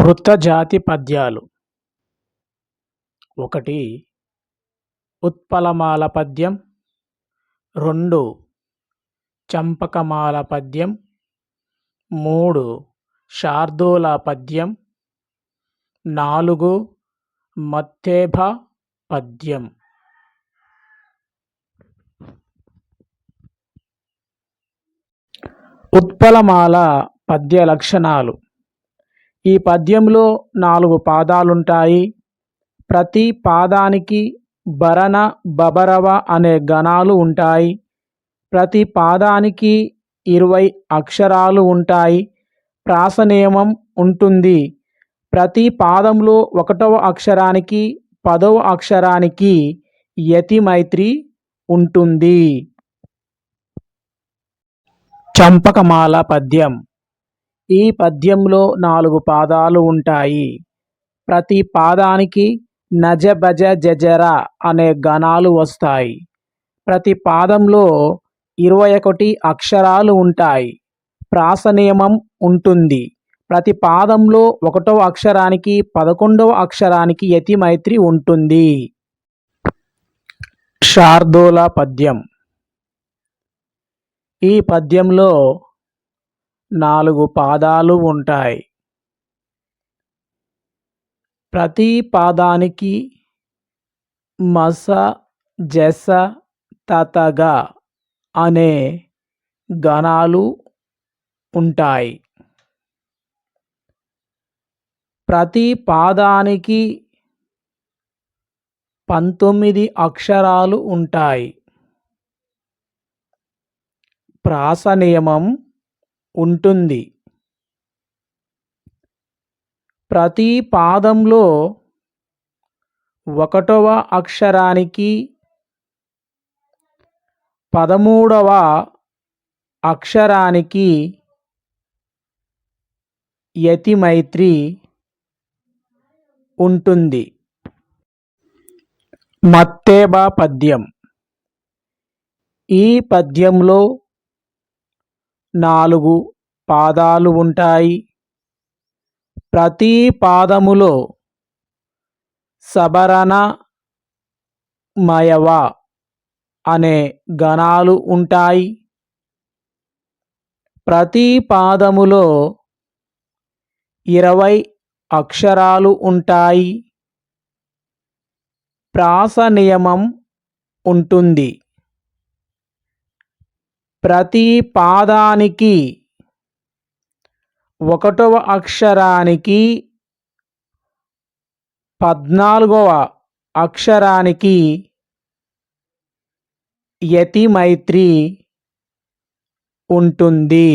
వృత్త జాతి పద్యాలు ఒకటి ఉత్పలమాల పద్యం. రెండు చంపకమాల పద్యం. మూడు శార్దూల పద్యం. నాలుగు మత్తేభ పద్యం. ఉత్పలమాల పద్య లక్షణాలు. ఈ పద్యంలో నాలుగు పాదాలుంటాయి. ప్రతి పాదానికి భరణ బబరవ అనే గణాలు ఉంటాయి. ప్రతి పాదానికి ఇరవై అక్షరాలు ఉంటాయి. ప్రాస నియమం ఉంటుంది. ప్రతి పాదంలో ఒకటవ అక్షరానికి పదవ అక్షరానికి యతి మైత్రి ఉంటుంది. చంపకమాల పద్యం. ఈ పద్యంలో నాలుగు పాదాలు ఉంటాయి. ప్రతి పాదానికి నజ భజ జజర అనే గణాలు వస్తాయి. ప్రతి పాదంలో ఇరవై ఒకటి అక్షరాలు ఉంటాయి. ప్రాస నియమం ఉంటుంది. ప్రతి పాదంలో ఒకటవ అక్షరానికి పదకొండవ అక్షరానికి యతి మైత్రి ఉంటుంది. శార్దూల పద్యం. ఈ పద్యంలో నాలుగు పాదాలు ఉంటాయి. ప్రతి పాదానికి మస జస తతగా అనే గణాలు ఉంటాయి. ప్రతి పాదానికి పంతొమ్మిది అక్షరాలు ఉంటాయి. ప్రాస నియమం ఉంటుంది. ప్రతి పాదంలో ఒకటవ అక్షరానికి పదమూడవ అక్షరానికి యతి మైత్రి ఉంటుంది. మత్తేబా పద్యం. ఈ పద్యంలో నాలుగు పాదాలు ఉంటాయి. ప్రతి పాదములో సబరణ మయవ అనే గణాలు ఉంటాయి. ప్రతి పాదములో ఇరవై అక్షరాలు ఉంటాయి. ప్రాస నియమం ఉంటుంది. ప్రతి పాదానికి ఒకటవ అక్షరానికి పద్నాలుగవ అక్షరానికి యతి మైత్రి ఉంటుంది.